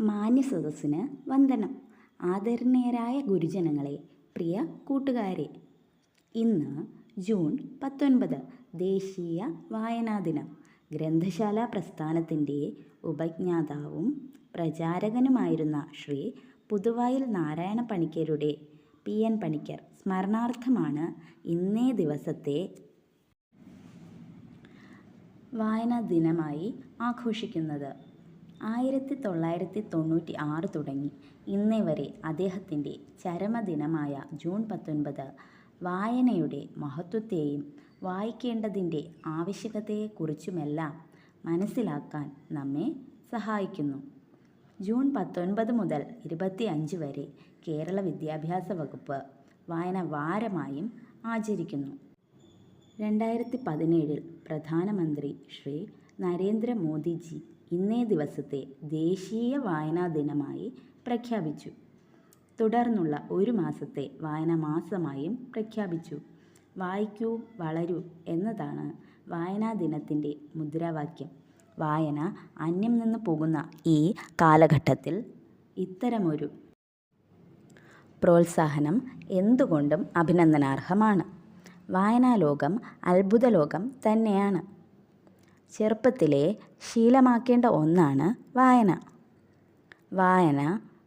മാന്യസദസ്സിന് വന്ദനം. ആദരണീയരായ ഗുരുജനങ്ങളെ പ്രിയ കൂട്ടുകാരെ ഇന്ന് ജൂൺ പത്തൊൻപത് ദേശീയ വായനാ ദിനം ഗ്രന്ഥശാല പ്രസ്ഥാനത്തിന്റെ ഉപജ്ഞാതാവും പ്രചാരകനുമായിരുന്ന ശ്രീ പുതുവായിൽ നാരായണ പണിക്കരുടെ പി. എൻ. പണിക്കർ സ്മരണാർത്ഥമാണ് ഇന്നേ ദിവസത്തെ വായനാ ദിനമായി ആഘോഷിക്കുന്നത്. ആയിരത്തി തൊള്ളായിരത്തി തൊണ്ണൂറ്റി ആറ് തുടങ്ങി. ഇന്നേ വരെ അദ്ദേഹത്തിന്റെ ചരമദിനമായ ജൂൺ പത്തൊൻപത് വായനയുടെ മഹത്വത്തെയും വായിക്കേണ്ടതിന്റെ ആവശ്യകതയെക്കുറിച്ചുമെല്ലാം മനസ്സിലാക്കാൻ നമ്മെ സഹായിക്കുന്നു. ജൂൺ പത്തൊൻപത് മുതൽ ഇരുപത്തി അഞ്ച് വരെ കേരള വിദ്യാഭ്യാസ വകുപ്പ് വായന വാരമായും ആചരിക്കുന്നു. രണ്ടായിരത്തി പതിനേഴിൽ പ്രധാനമന്ത്രി ശ്രീ നരേന്ദ്രമോദിജി ഇന്നേ ദിവസത്തെ ദേശീയ വായനാ ദിനമായി പ്രഖ്യാപിച്ചു. തുടർന്നുള്ള ഒരു മാസത്തെ വായന മാസമായും പ്രഖ്യാപിച്ചു. വായിക്കൂ വളരൂ എന്നതാണ് വായനാ ദിനത്തിന്റെ മുദ്രാവാക്യം. വായന അന്യം നിന്ന് പോകുന്ന ഈ കാലഘട്ടത്തിൽ ഇത്തരമൊരു പ്രോത്സാഹനം എന്തുകൊണ്ടും അഭിനന്ദനാർഹമാണ്. വായനാലോകം അത്ഭുതലോകം തന്നെയാണ്. ചെറുപ്പത്തിലെ ശീലമാക്കേണ്ട ഒന്നാണ് വായന. വായന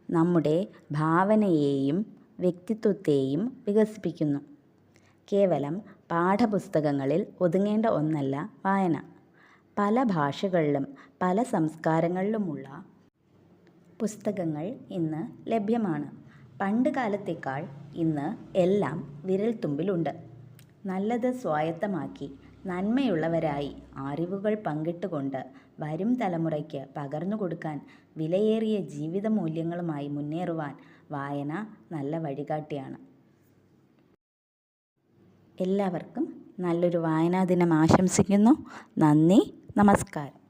നമ്മുടെ ഭാവനയെയും വ്യക്തിത്വത്തെയും വികസിപ്പിക്കുന്നു. കേവലം പാഠപുസ്തകങ്ങളിൽ ഒതുങ്ങേണ്ട ഒന്നല്ല വായന. പല ഭാഷകളിലും പല സംസ്കാരങ്ങളിലുമുള്ള പുസ്തകങ്ങൾ ഇന്ന് ലഭ്യമാണ്. പണ്ട് കാലത്തേക്കാൾ ഇന്ന് എല്ലാം വിരൽത്തുമ്പിലുണ്ട്. നല്ലത് സ്വായത്തമാക്കി നന്മയുള്ളവരായി അറിവുകൾ പങ്കിട്ടുകൊണ്ട് വരും തലമുറയ്ക്ക് പകർന്നു കൊടുക്കാൻ വിലയേറിയ ജീവിത മൂല്യങ്ങളുമായി മുന്നേറുവാൻ വായന നല്ല വഴികാട്ടിയാണ്. എല്ലാവർക്കും നല്ലൊരു വായനാ ദിനം ആശംസിക്കുന്നു. നന്ദി. നമസ്കാരം.